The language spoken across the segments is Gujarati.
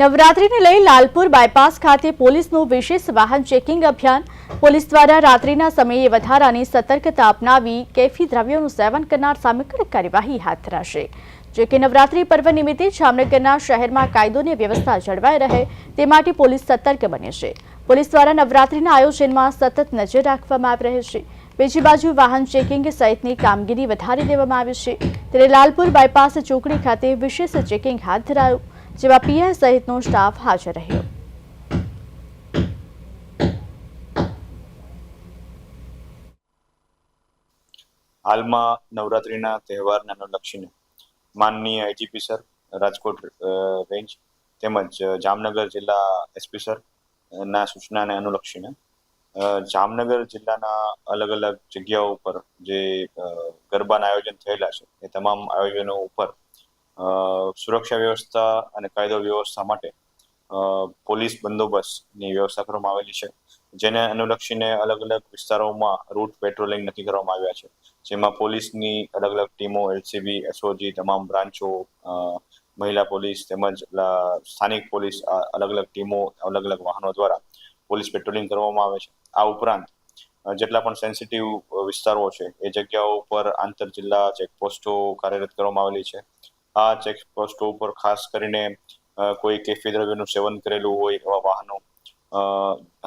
નવરાત્રીને લઈ લાલપુર બાયપાસ ખાતે પોલીસનું વિશેષ વાહન ચેકિંગ અભિયાન. પોલીસ દ્વારા રાત્રિના સમયે વધારાની સતર્કતા અપનાવી કેફી દ્રવ્યોનું સેવન કરનાર સામે કડક કાર્યવાહી હાથ ધરાશે. જો કે નવરાત્રી પર્વ નિમિત્તે જામનગરના શહેરમાં કાયદો અને વ્યવસ્થા જળવાઈ રહે તે માટે પોલીસ સતર્ક બને છે. પોલીસ દ્વારા નવરાત્રીના આયોજનમાં સતત નજર રાખવામાં આવી રહી છે. બીજી બાજુ વાહન ચેકિંગ સહિતની કામગીરી વધારી દેવામાં આવી છે. ત્યારે લાલપુર બાયપાસ ચોકડી ખાતે વિશેષ ચેકિંગ હાથ ધરાયું. જેમાં પીઆઈ સહિતનો સ્ટાફ હાજર રહ્યો. હાલમાં નવરાત્રિના તહેવારને અનુલક્ષીને માનનીય આઈજીપી સર, રાજકોટ રેન્જ તેમજ જામનગર જિલ્લા એસપી સર, ના સૂચનાને અનુલક્ષીને જામનગર જિલ્લાના અલગ અલગ જગ્યાઓ ઉપર જે ગરબાના આયોજન થયેલા છે, એ તમામ આયોજનો ઉપર સુરક્ષા વ્યવસ્થા અને કાયદો વ્યવસ્થા માટે પોલીસ બંદોબસ્તની વ્યવસ્થા કરવામાં આવેલી છે. જેને અનુલક્ષીને અલગ અલગ વિસ્તારોમાં રૂટ પેટ્રોલિંગ નક્કી કરવામાં આવ્યા છે. જેમાં પોલીસની અલગ અલગ ટીમો, એલસીબી, એસઓજી તમામ બ્રાન્ચો મહિલા પોલીસ તેમજ સ્થાનિક પોલીસ અલગ અલગ ટીમો, અલગ અલગ વાહનો દ્વારા પોલીસ પેટ્રોલિંગ કરવામાં આવે છે. આ ઉપરાંત જેટલા પણ સેન્સિટિવ વિસ્તારો છે, એ જગ્યાઓ ઉપર આંતર જિલ્લા ચેકપોસ્ટો કાર્યરત કરવામાં આવેલી છે. આ ચેકપોસ્ટ ઉપર ખાસ કરીને કોઈ કેફી દ્રવ્યનું સેવન કરેલું હોય એવા વાહનો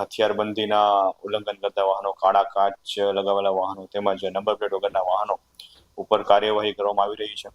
હથિયારબંધીના ઉલ્લંઘન કરતા વાહનો, કાળા કાચ લગાવેલા વાહનો તેમજ નંબર પ્લેટ વગરના વાહનો ઉપર કાર્યવાહી કરવામાં આવી રહી છે.